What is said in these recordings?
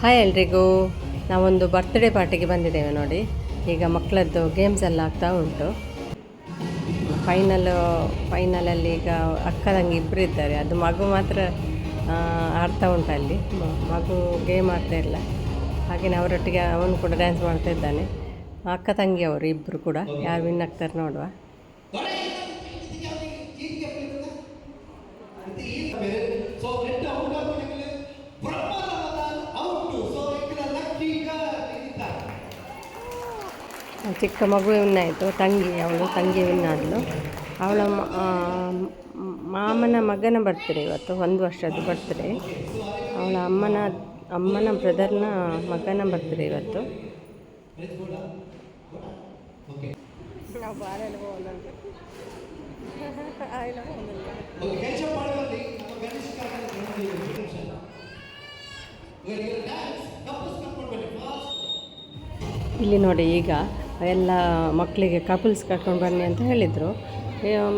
Hi ಎಲ್ರಿಗೂ. ನಾವೊಂದು birthday ಪಾರ್ಟಿಗೆ ಬಂದಿದ್ದೇವೆ ನೋಡಿ. ಈಗ ಮಕ್ಕಳದ್ದು ಗೇಮ್ಸ್ ಎಲ್ಲ ಆಗ್ತಾ ಉಂಟು. ಫೈನಲ್ ಫೈನಲಲ್ಲಿ ಈಗ ಅಕ್ಕ ತಂಗಿ ಇಬ್ಬರು ಇದ್ದಾರೆ. ಅದು ಮಗು ಮಾತ್ರ ಆಡ್ತಾ ಉಂಟು ಅಲ್ಲಿ. ಮಗು ಗೇಮ್ ಆಡ್ತಾ ಇಲ್ಲ. ಹಾಗೆಯೇ ಅವರೊಟ್ಟಿಗೆ ಅವನು ಕೂಡ ಡ್ಯಾನ್ಸ್ ಮಾಡ್ತಾ ಇದ್ದಾನೆ. ಅಕ್ಕ ತಂಗಿ ಅವರು ಇಬ್ಬರು ಕೂಡ. ಯಾರು ವಿನ್ ಆಗ್ತಾರೆ ನೋಡುವ ಸೊ ರೆಡ್ ಔಟ್ ಆಗಬೇಕಂದ್ರೆ ಬ್ರಹ್ಮಾನಂದ ಔಟ್ ಸೊ ಈಗ ಲಕ್ಕಿ ಇದ್ದಾರೆ ಚಿಕ್ಕ ಮಗು ಆಯಿತು ತಂಗಿ ಅವಳು ತಂಗಿ ಆದಳು ಅವಳ ಮಾಮನ ಮಗನ ಬರ್ತಾರೆ ಇವತ್ತು ಒಂದು ವರ್ಷದ ಬರ್ತ್ಡೇ ಅವಳ ಅಮ್ಮನ ಅಮ್ಮನ ಬ್ರದರ್ನ ಮಗನ ಬರ್ತಾರೆ ಇವತ್ತು. ಇಲ್ಲಿ ನೋಡಿ ಈಗ ಎಲ್ಲ ಮಕ್ಕಳಿಗೆ ಕಪಲ್ಸ್ ಕರ್ಕೊಂಡು ಬನ್ನಿ ಅಂತ ಹೇಳಿದರು.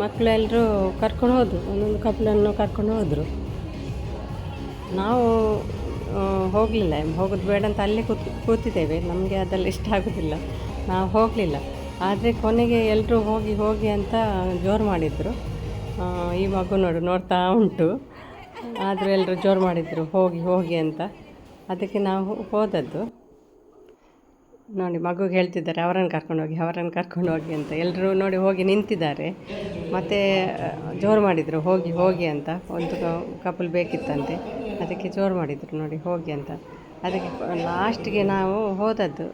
ಮಕ್ಕಳೆಲ್ಲರೂ ಕರ್ಕೊಂಡು ಹೋದರು. ಒಂದೊಂದು ಕಪಲನ್ನು ಕರ್ಕೊಂಡು ಹೋದರು. ನಾವು ಹೋಗಲಿಲ್ಲ. ಹೋಗೋದು ಬೇಡ ಅಂತ ಅಲ್ಲೇ ಕೂತ್, ಕೂತಿದ್ದೇವೆ. ನಮಗೆ ಅದೆಲ್ಲ ಇಷ್ಟ ಆಗೋದಿಲ್ಲ. ನಾವು ಹೋಗಲಿಲ್ಲ. ಆದರೆ ಕೊನೆಗೆ ಎಲ್ಲರೂ ಹೋಗಿ ಹೋಗಿ ಅಂತ ಜೋರು ಮಾಡಿದರು. ಈ ಮಗು ನೋಡು, ನೋಡ್ತಾ ಉಂಟು. ಆದರೂ ಎಲ್ಲರೂ ಜೋರು ಮಾಡಿದರು. ಹೋಗಿ ಹೋಗಿ ಅಂತ. ಅದಕ್ಕೆ ನಾವು ಹೋದದ್ದು. ನೋಡಿ, ಮಗುಗೆ ಹೇಳ್ತಿದ್ದಾರೆ, ಅವರನ್ನು ಕರ್ಕೊಂಡು ಹೋಗಿ ಅವರನ್ನು ಕರ್ಕೊಂಡು ಹೋಗಿ ಅಂತ. ಎಲ್ಲರೂ ನೋಡಿ ಹೋಗಿ ನಿಂತಿದ್ದಾರೆ. ಮತ್ತು ಜೋರು ಮಾಡಿದರು, ಹೋಗಿ ಹೋಗಿ ಅಂತ. ಒಂದು ಕಪಲ್ ಬೇಕಿತ್ತಂತೆ. ಅದಕ್ಕೆ ಜೋರು ಮಾಡಿದರು, ನೋಡಿ, ಹೋಗಿ ಅಂತ. ಅದಕ್ಕೆ ಲಾಸ್ಟಿಗೆ ನಾವು ಹೋದದ್ದು.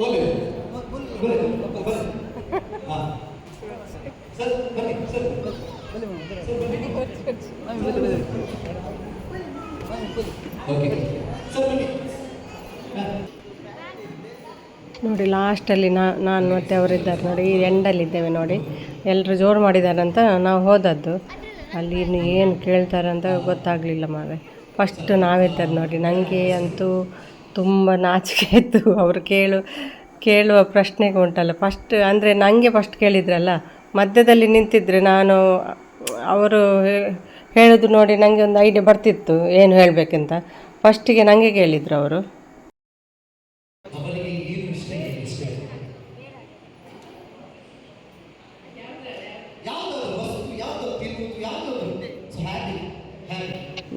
ಹೋಗಿ ನೋಡಿ, ಲಾಸ್ಟಲ್ಲಿ ನಾ ನಾನು ಮತ್ತು ಅವರಿದ್ದಾರೆ ನೋಡಿ, ಈ ಎಂಡಲ್ಲಿದ್ದೇವೆ ನೋಡಿ. ಎಲ್ಲರೂ ಜೋರು ಮಾಡಿದ್ದಾರೆ ಅಂತ ನಾವು ಹೋದದ್ದು. ಅಲ್ಲಿ ಇನ್ನು ಏನು ಕೇಳ್ತಾರೆ ಅಂತ ಗೊತ್ತಾಗಲಿಲ್ಲ ಮಾರೆ ಫಸ್ಟ್ ನಾವಿದ್ದದ್ದು ನೋಡಿ ನನಗೆ ಅಂತೂ ತುಂಬ ನಾಚಿಕೆ ಇತ್ತು ಅವರು ಕೇಳು ಕೇಳುವ ಪ್ರಶ್ನೆಗೆ ಉಂಟಲ್ಲ. ಫಸ್ಟ್ ಅಂದರೆ ನನಗೆ ಫಸ್ಟ್ ಕೇಳಿದ್ರಲ್ಲ, ಮಧ್ಯದಲ್ಲಿ ನಿಂತಿದ್ರೆ ನಾನು ಅವರು ಹೇಳೋದು ನೋಡಿ ನನಗೆ ಒಂದು ಐಡಿಯಾ ಬರ್ತಿತ್ತು, ಏನು ಹೇಳಬೇಕಂತ. ಫಸ್ಟಿಗೆ ನನಗೆ ಕೇಳಿದರು ಅವರು.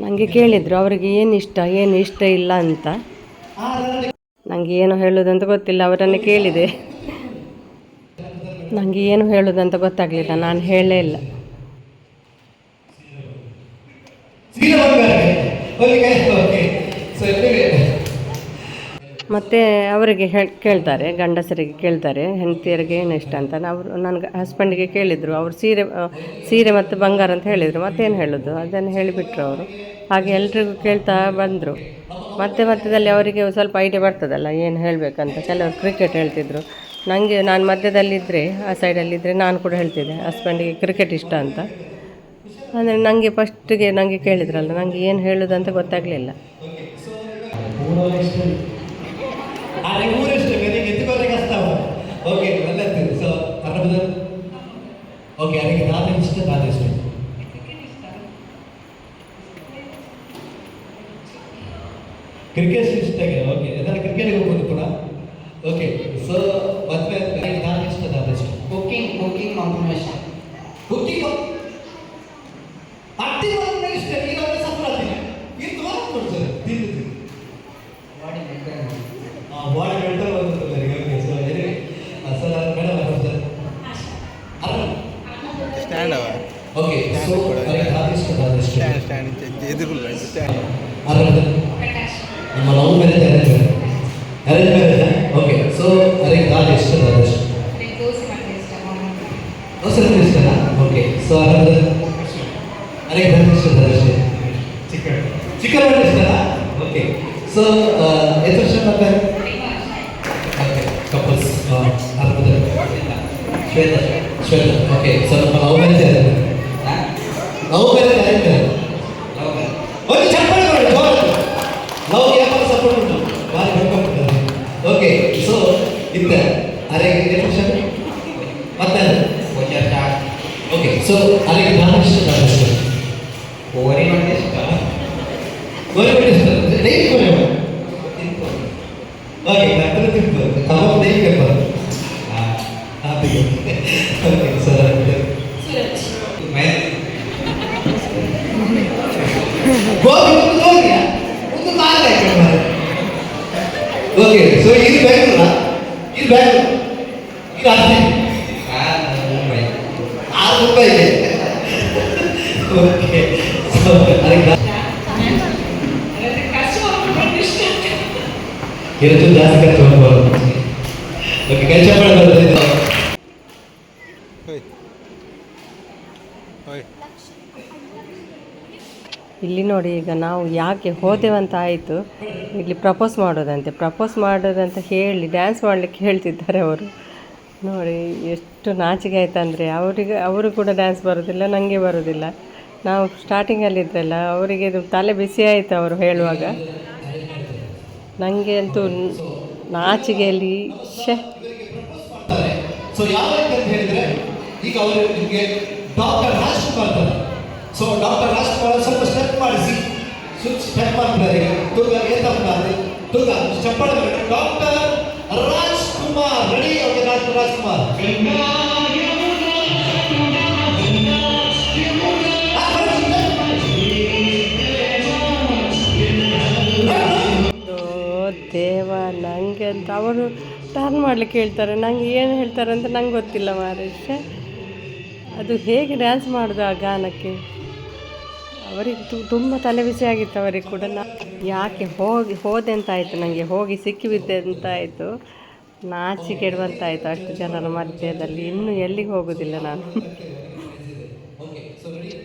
ನನಗೆ ಕೇಳಿದರು, ಅವರಿಗೆ ಏನು ಇಷ್ಟ ಏನು ಇಷ್ಟ ಇಲ್ಲ ಅಂತ. ನನಗೆ ಏನು ಹೇಳೋದಂತ ಗೊತ್ತಿಲ್ಲ, ಅವರನ್ನು ಕೇಳಿದೆ. ನನಗೆ ಏನು ಹೇಳೋದಂತ ಗೊತ್ತಾಗಲಿಲ್ಲ, ನಾನು ಹೇಳಲೇ ಇಲ್ಲ. ಮತ್ತು ಅವರಿಗೆ ಹೇಳ್ ಕೇಳ್ತಾರೆ, ಗಂಡಸರಿಗೆ ಕೇಳ್ತಾರೆ, ಹೆಂಡತಿಯರಿಗೆ ಏನು ಇಷ್ಟ ಅಂತ. ಅವರು ನನಗೆ ಹಸ್ಬೆಂಡಿಗೆ ಕೇಳಿದರು, ಅವರು ಸೀರೆ ಸೀರೆ ಮತ್ತು ಬಂಗಾರ ಅಂತ ಹೇಳಿದರು, ಮತ್ತೇನು ಹೇಳೋದು? ಅದನ್ನು ಹೇಳಿಬಿಟ್ರು ಅವರು. ಹಾಗೆ ಎಲ್ರಿಗೂ ಕೇಳ್ತಾ ಬಂದರು. ಮತ್ತೆ ಮಧ್ಯದಲ್ಲಿ ಅವರಿಗೆ ಸ್ವಲ್ಪ ಐಡಿಯಾ ಬರ್ತದಲ್ಲ, ಏನು ಹೇಳಬೇಕಂತ. ಕೆಲವರು ಕ್ರಿಕೆಟ್ ಹೇಳ್ತಿದ್ರು. ನನಗೆ ನಾನು ಮಧ್ಯದಲ್ಲಿದ್ದರೆ ಆ ಸೈಡಲ್ಲಿದ್ದರೆ ನಾನು ಕೂಡ ಹೇಳ್ತಿದ್ದೆ ಹಸ್ಬೆಂಡಿಗೆ ಕ್ರಿಕೆಟ್ ಇಷ್ಟ ಅಂತ. ಅಂದರೆ ನನಗೆ ಫಸ್ಟಿಗೆ ನನಗೆ ಕೇಳಿದ್ರಲ್ಲ ನನಗೆ ಏನು ಹೇಳೋದಂತ ಗೊತ್ತಾಗಲಿಲ್ಲ. ಓಕೆ ಒಳ್ಳೆದು ಸೊ ಅರ್ಧದ ಓಕೆ ಅದಕ್ಕೆ ನಾನು ಇಷ್ಟ ನಾನು ಇಷ್ಟ ಕ್ರಿಕೆಟ್ ಇಷ್ಟ ಓಕೆ ಅದರ ಕ್ರಿಕೆಟ್ಗೆ ಹೋಗ್ಬೋದು ಕೂಡ? ಓಕೆ ಸೊ ಮತ್ತೆ ನನಗೆ ನಾನು ಇಷ್ಟ cooking cooking cooking cooking combination cooking ಅಟ್ಟಿ ಬಂದ ಇಷ್ಟ ಈಗ ಅವರ ಸಂಪ್ರದಾಯ ಇದು ಕೊಡ್ತಾರೆ ತಿಂದು ಬಾಡಿ ಮೆಂಟೈನ್ ಆ ಬಾಡಿ ಮೆಂಟಲ್ ಬಂದಿರ್ತಾರೆ okay so any sir madam sir stand ಅವ ಓಕೆ ಸೊ ನನಗೆ ನಾನು ಇಷ್ಟ ನಾನು ಇಷ್ಟ ಸ್ಟ್ಯಾಂಡ್ ಸ್ಟ್ಯಾಂಡ್ ಎದುರುಲ್ಲ ಸ್ಟ್ಯಾಂಡ್ ಅರ್ಧ ನಿಮ್ಮ love marriage arrange arrange marriage okay so ನನಗೆ ನಾನು ಇಷ್ಟ ನಾನು ಇಷ್ಟ ದೋಸೆ ಅಂದ್ರೆ ಇಷ್ಟನಾ ಓಕೆ ಸೊ ಅರ್ಧ ನನಗೆ ನಾನು ಇಷ್ಟ ನಾನು ಇಷ್ಟ ಚಿಕನ್ ಚಿಕನ್ ಅಂದ್ರೆ ಇಷ್ಟನಾ ಓಕೆ ಸೊ ಎಷ್ಟು ವರ್ಷ ಮತ್ತೆ ಓಕೆ ಕಪಲ್ಸ್ ಅರ್ಧ ಶ್ವೇತ ಶ್ವೇತ ಓಕೆ ಸೊ ನಮ್ಮ love marriage arrange love marriage arrange ಒಂದು ಚಪ್ಪಲಿ ಮಾಡಿ ಜೋರಾಗಿ ಲವ್ ಯಾವಾಗ ಸಪೋರ್ಟ್ ಉಂಟು ಭಾರಿ ಬೆಳ್ಕೊಂಡಿದ್ದಾರೆ ಓಕೆ ಸೊ ಇತ್ತ ಅರೆಗೆ ಎಷ್ಟು ವರ್ಷ ಮತ್ತೆ ಪೂಜಾಟ ಓಕೆ ಸೊ ಅರೆಗೆ ಧಾರಾಷ್ಟ ಧಾರಾಷ್ಟ ಓರಿ ಮಂದಿ ಇಷ್ಟ ಗೋರಿಬಡಿ ಇಷ್ಟ ಡೈಲಿ ಗೋರಿ ಓಕೆ ಡಾಕ್ಟರ್ ತಿಂತು ಕಬಾಬ್ ಡೈಲಿ ಕಬಾಬ್ ಹಾಗೆ ಓಕೆ ಸರ್ ಗೋಬಿ ಗೋಬಿಯ ಒಂದು ಮಾರ್ಗ ಓಕೆ ಸೊ ಇದು ಬ್ಯಾಂಗ್ಳೂರ ಇದು ಬ್ಯಾಂಗ್ಳೂರ್ ಇದು ಅರ್ಜಿ ಮುಂಬೈ ಆರು ರೂಪಾಯಿಗೆ ಓಕೆ ಸೊ ಅದಕ್ಕೆ ಜಾಸ್ತಿ ಖರ್ಚು ಮಾಡ್ಬೋದು ಕೆಲಸ ಇಲ್ಲಿ ನೋಡಿ, ಈಗ ನಾವು ಯಾಕೆ ಹೋದೆವಂತ ಆಯಿತು. ಇಲ್ಲಿ ಪ್ರಪೋಸ್ ಮಾಡೋದಂತೆ, ಪ್ರಪೋಸ್ ಮಾಡೋದಂತ ಹೇಳಿ ಡ್ಯಾನ್ಸ್ ಮಾಡಲಿಕ್ಕೆ ಹೇಳ್ತಿದ್ದಾರೆ ಅವರು. ನೋಡಿ, ಎಷ್ಟು ನಾಚಿಕೆ ಆಯ್ತಂದರೆ, ಅವರಿಗೆ, ಅವರು ಕೂಡ ಡ್ಯಾನ್ಸ್ ಬರೋದಿಲ್ಲ ನನಗೆ ಬರೋದಿಲ್ಲ. ನಾವು ಸ್ಟಾರ್ಟಿಂಗಲ್ಲಿದ್ದರಲ್ಲ ಅವರಿಗೆ ಇದು ತಲೆ ಬಿಸಿ ಆಯಿತು ಅವರು ಹೇಳುವಾಗ. ನನಗೆ ಅಂತೂ ನಾಚಿಗೆಯಲ್ಲಿ ಶೆ ಸೊ ಯಾವ ರೀತಿ ಅಂತ ಹೇಳಿದ್ರೆ ಈಗ ಅವರು ನಿಮಗೆ doctor Rajkumar so doctor Rajkumar ಸ್ವಲ್ಪ ಸ್ಟೆಪ್ ಮಾಡಿಸಿ. ಸ್ಟೆಪ್ ಮಾಡ್ತಾರೆ ತುಗ ಏನ್ ತಪ್ಪಾದ್ರೆ ತುಗ ಸ್ಟೆಪ್ ಮಾಡಿದ್ರೆ doctor Rajkumar ready doctor Rajkumar. ದೇವ ನನಗೆ ಅಂತ ಅವರು ಟರ್ನ್ ಮಾಡ್ಲಿಕ್ಕೆ ಹೇಳ್ತಾರೆ. ನಂಗೆ ಏನು ಹೇಳ್ತಾರೆ ಅಂತ ನಂಗೆ ಗೊತ್ತಿಲ್ಲ ಮಾರೇಶ ಅದು ಹೇಗೆ ಡ್ಯಾನ್ಸ್ ಮಾಡೋದು ಆ ಗಾನಕ್ಕೆ? ಅವರಿಗೆ ತುಂಬ ತಲೆಬಿಸಿ ಆಗಿತ್ತು ಅವರಿಗೆ ಕೂಡ. ನಾ ಯಾಕೆ ಹೋಗಿ, ಹೋದೆ ಅಂತ ಆಯಿತು ನನಗೆ ಹೋಗಿ ಸಿಕ್ಕಿಬಿದ್ದೆ ಅಂತ ಆಯಿತು. ನಾಚಿಕೆಡುವಂತಾಯಿತು ಅಷ್ಟು ಜನರ ಮಧ್ಯದಲ್ಲಿ. ಇನ್ನೂ ಎಲ್ಲಿಗೆ ಹೋಗೋದಿಲ್ಲ ನಾನು.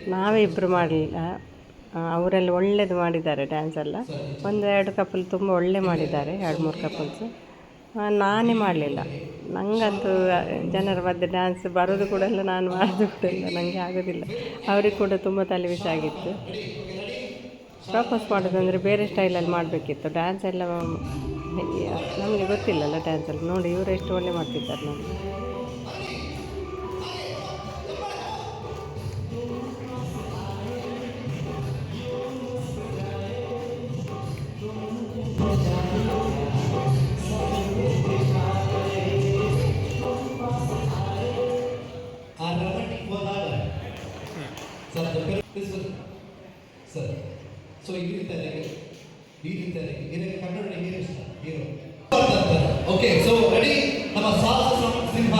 ನಾವೇ ಇಬ್ಬರು ಮಾಡಲಿಲ್ಲ. ಅವರೆಲ್ಲ ಒಳ್ಳೇದು ಮಾಡಿದ್ದಾರೆ ಡ್ಯಾನ್ಸ್ ಎಲ್ಲ. ಒಂದು ಎರಡು ಕಪಲ್ ತುಂಬ ಒಳ್ಳೆ ಮಾಡಿದ್ದಾರೆ, ಎರಡು ಮೂರು ಕಪಲ್ಸು ನಾನೇ ಮಾಡಲಿಲ್ಲ. ನನಗಂತೂ ಜನರ ಮಧ್ಯೆ ಡ್ಯಾನ್ಸ್ ಬರೋದು ಕೂಡ ಎಲ್ಲ ನಾನು ಮಾಡೋದು ಕೂಡ ಇಲ್ಲ. ನನಗೆ ಆಗೋದಿಲ್ಲ. ಅವ್ರಿಗೆ ಕೂಡ ತುಂಬ ತಲೆಬಿಸಿ ಆಗಿತ್ತು. ಪ್ರಪೋಸ್ ಮಾಡೋದಂದರೆ ಬೇರೆ ಸ್ಟೈಲಲ್ಲಿ ಮಾಡಬೇಕಿತ್ತು. ಡ್ಯಾನ್ಸ್ ಎಲ್ಲ ನಮಗೆ ಗೊತ್ತಿಲ್ಲಲ್ಲ ಡ್ಯಾನ್ಸಲ್ಲಿ ನೋಡಿ, ಇವರು ಎಷ್ಟು ಒಳ್ಳೆ ಮಾಡ್ತಿದ್ದಾರೆ ನೋಡಿ. ಸರ್ ಸರ್ ಸೊ ರೀತಿ ಇಲ್ಲಿರ್ತಾರೆ ಇದಕ್ಕೆ Kannada hero hero okay so ready ನಮ್ಮ ಸಾಹಸ ಸಿಂಹ.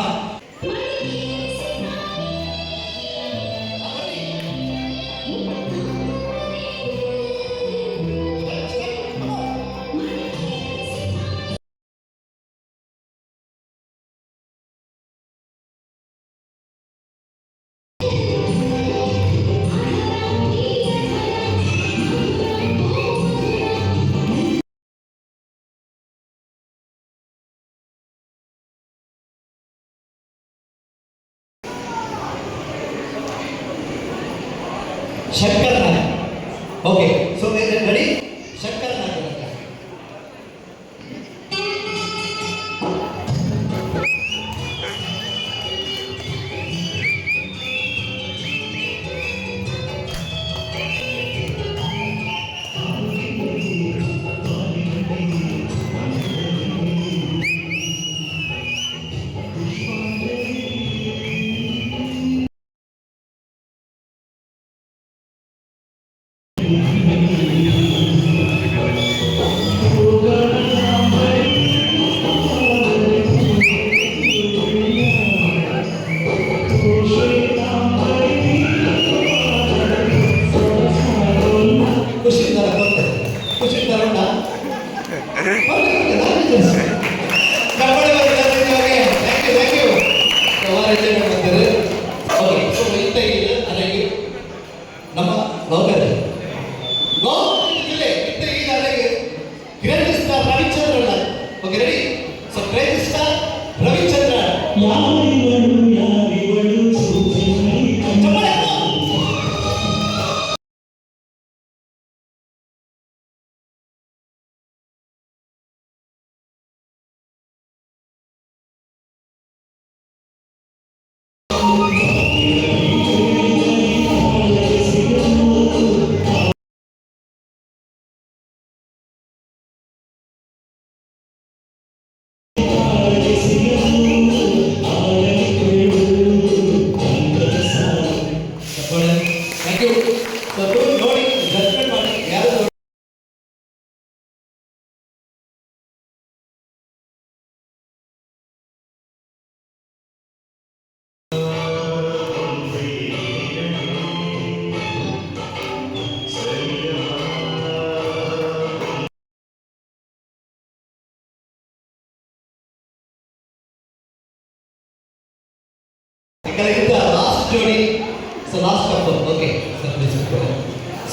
Okay.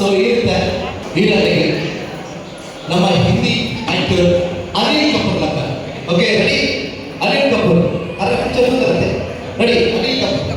ಸೊ ಇರುತ್ತೆ ಇದರಲ್ಲಿ ನಮ್ಮ ಹಿಂದಿ ಆಕ್ಟರ್ ಅನಿಲ್ ಕಪೂರ್ ಲಕ್ಕ ಓಕೆ ರೆಡಿ ಅನಿಲ್ ಕಪೂರ್ ಅರೆ ಪಿಕ್ಚರ್ ಬರುತ್ತೆ ರೆಡಿ ಅನಿಲ್ ಕಪೂರ್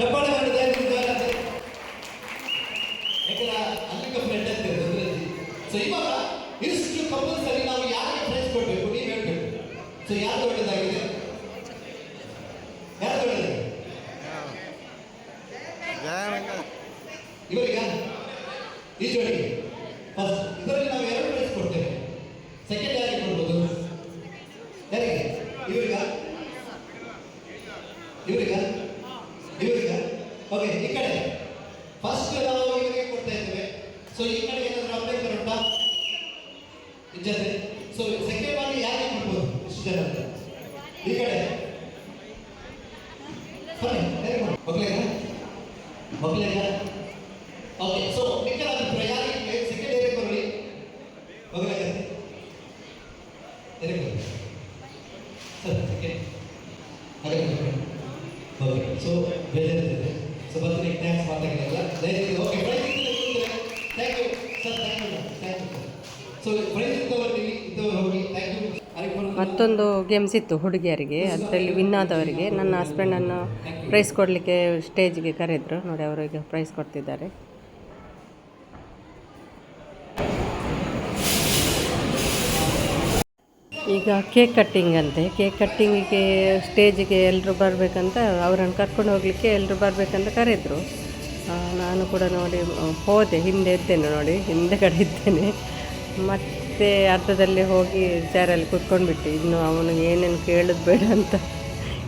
చెప్పండి ಓಕೆ ಈ ಕಡೆ. ಫಸ್ಟ್ ನಾವು ಇವರಿಗೆ ಕೊಡ್ತಾ ಇದ್ದೇವೆ. ಸೊ ಈ ಕಡೆ ಏನಾದರೂ ಅಭ್ಯಂತರ ಉಂಟಾ ಇಜ್ಜತೆ ಸೊ ಸೆಕೆಂಡ್ ಬಾರಿ ಯಾರಿಗೆ ಕೊಡ್ಬೋದು? ಇಷ್ಟು ಜನ. ಈ ಕಡೆ. ಬನ್ನಿ? ಮಕ್ಳಿಗ ಮಕ್ಳಿಗ ಓಕೆ ಸೊ ಮಿಕ್ಕದ ಅಭಿಪ್ರಾಯ ಯಾರಿಗೆ ಸೆಕೆಂಡ್ ಯಾರಿಗೆ ಬರಲಿ ಮಗಳಿಗ ಯಾರಿಗೆ ಬರಲಿ ಸರ್ ಸೆಕೆಂಡ್ ಹಾಗೆ ಓಕೆ ಸೊ ಬೇಜಾರಿದೆ ಸೊ ಬರ್ತೀನಿ ಥ್ಯಾಂಕ್ಸ್ ಮಾತಾಡಿಲ್ಲ ದಯವಿಟ್ಟು okay thank you sir thank you thank you so ಇದ್ದವರು ಹೋಗಿ. ಥ್ಯಾಂಕ್ ಯು ಮತ್ತೊಂದು ಗೇಮ್ಸ್ ಇತ್ತು ಹುಡುಗಿಯರಿಗೆ. ಅದರಲ್ಲಿ ವಿನ್ ಆದವರಿಗೆ. ನನ್ನ ಹಸ್ಬೆಂಡನ್ನು ಪ್ರೈಸ್ ಕೊಡಲಿಕ್ಕೆ ಸ್ಟೇಜ್ಗೆ ಕರೆದ್ರು. ನೋಡಿ ಅವರಿಗೆ ಪ್ರೈಸ್ ಕೊಡ್ತಿದ್ದಾರೆ. ಈಗ ಕೇಕ್ ಕಟ್ಟಿಂಗ್ ಅಂತೆ. ಕೇಕ್ ಕಟ್ಟಿಂಗಿಗೆ ಸ್ಟೇಜಿಗೆ ಎಲ್ಲರೂ ಬರಬೇಕಂತ ಅವರನ್ನು ಕರ್ಕೊಂಡು ಹೋಗಲಿಕ್ಕೆ ಎಲ್ಲರೂ ಬರಬೇಕಂತ ಕರೆದ್ರು. ನಾನು ಕೂಡ ನೋಡಿ ಹೋದೆ, ಹಿಂದೆ ಇದ್ದೇನೆ ನೋಡಿ ಹಿಂದೆಗಡೆ ಇದ್ದೇನೆ. ಮತ್ತೆ ಅರ್ಧದಲ್ಲಿ ಹೋಗಿ ಚೇರಲ್ಲಿ ಕೂತ್ಕೊಂಡ್ಬಿಟ್ಟೆ. ಇನ್ನು ಅವನು ಏನೇನು ಕೇಳೋದು ಬೇಡ ಅಂತ,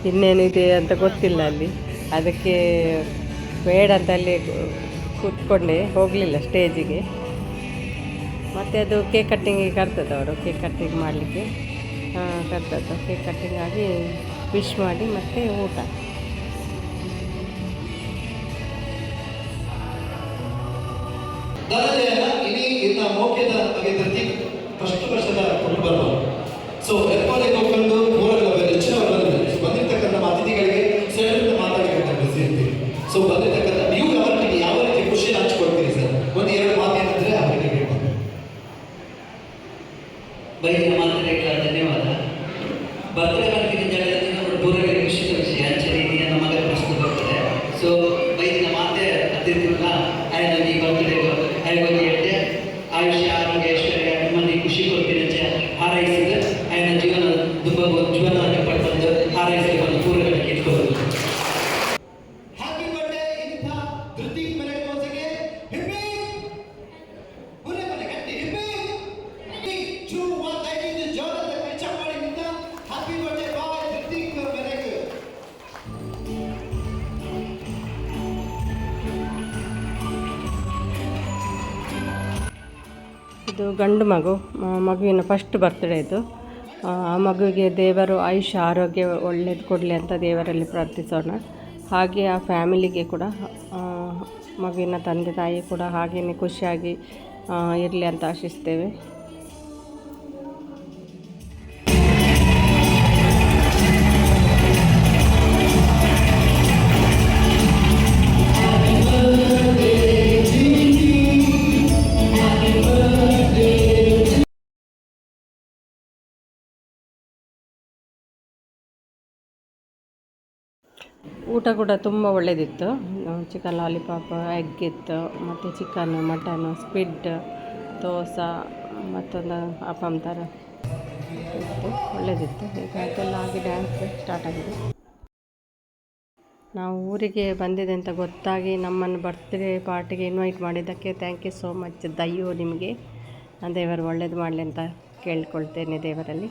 ಇನ್ನೇನಿದೆ ಅಂತ ಗೊತ್ತಿಲ್ಲ ಅಲ್ಲಿ. ಅದಕ್ಕೆ ಬೇಡ ಅಂತ ಅಲ್ಲಿ ಕೂತ್ಕೊಂಡೆ, ಹೋಗಲಿಲ್ಲ ಸ್ಟೇಜಿಗೆ ಮತ್ತು ಅದು ಕೇಕ್ ಕಟ್ಟಿಂಗಿಗೆ ಕರ್ತದೆ ಅವರು ಕೇಕ್ ಕಟ್ಟಿಂಗ್ ಮಾಡಲಿಕ್ಕೆ. ಕರ್ತದ ಕೇಕ್ ಕಟ್ಟಿಂಗ್ ಆಗಿ ವಿಶ್ ಮಾಡಿ ಮತ್ತು ಊಟ. Dalam dia ini kita ಮಗುವಿನ ಫಸ್ಟ್ ಬರ್ತ್ಡೇ ಇದು ಆ ಮಗುವಿಗೆ ದೇವರು ಆಯುಷ್ಯ, ಆರೋಗ್ಯ ಒಳ್ಳೇದು ಕೊಡಲಿ ಅಂತ ದೇವರಲ್ಲಿ ಪ್ರಾರ್ಥಿಸೋಣ. ಹಾಗೆ ಆ ಫ್ಯಾಮಿಲಿಗೆ ಕೂಡ ಮಗುವಿನ ತಂದೆ ತಾಯಿ ಕೂಡ ಹಾಗೆಯೇ ಖುಷಿಯಾಗಿ ಇರಲಿ ಅಂತ ಆಶಿಸ್ತೇವೆ. ಊಟ ಕೂಡ ತುಂಬ ಒಳ್ಳೆಯದಿತ್ತು ಚಿಕನ್ ಲಾಲಿಪಾಪ್, ಎಗ್ ಇತ್ತು, ಮತ್ತು ಚಿಕನ್, ಮಟನ್, ಸ್ಪಿಡ್, ದೋಸೆ, ಮತ್ತೊಂದು ಅಪ್ಪಮ್ ಥರ ಇತ್ತು. ಒಳ್ಳೆಯದಿತ್ತು ಈಗ ಆಗಿ ಡ್ಯಾನ್ಸ್ ಸ್ಟಾರ್ಟ್ ಆಗಿದೆ. ನಾವು ಊರಿಗೆ ಬಂದಿದೆ ಅಂತ ಗೊತ್ತಾಗಿ ನಮ್ಮನ್ನು ಬರ್ತ್ಡೇ ಪಾರ್ಟಿಗೆ ಇನ್ವೈಟ್ ಮಾಡಿದ್ದಕ್ಕೆ ಥ್ಯಾಂಕ್ ಯು ಸೋ ಮಚ್ ದಯ್ಯೋ ನಿಮಗೆ. ದೇವರು ಒಳ್ಳೇದು ಮಾಡಲಿ ಅಂತ ಕೇಳ್ಕೊಳ್ತೇನೆ ದೇವರಲ್ಲಿ.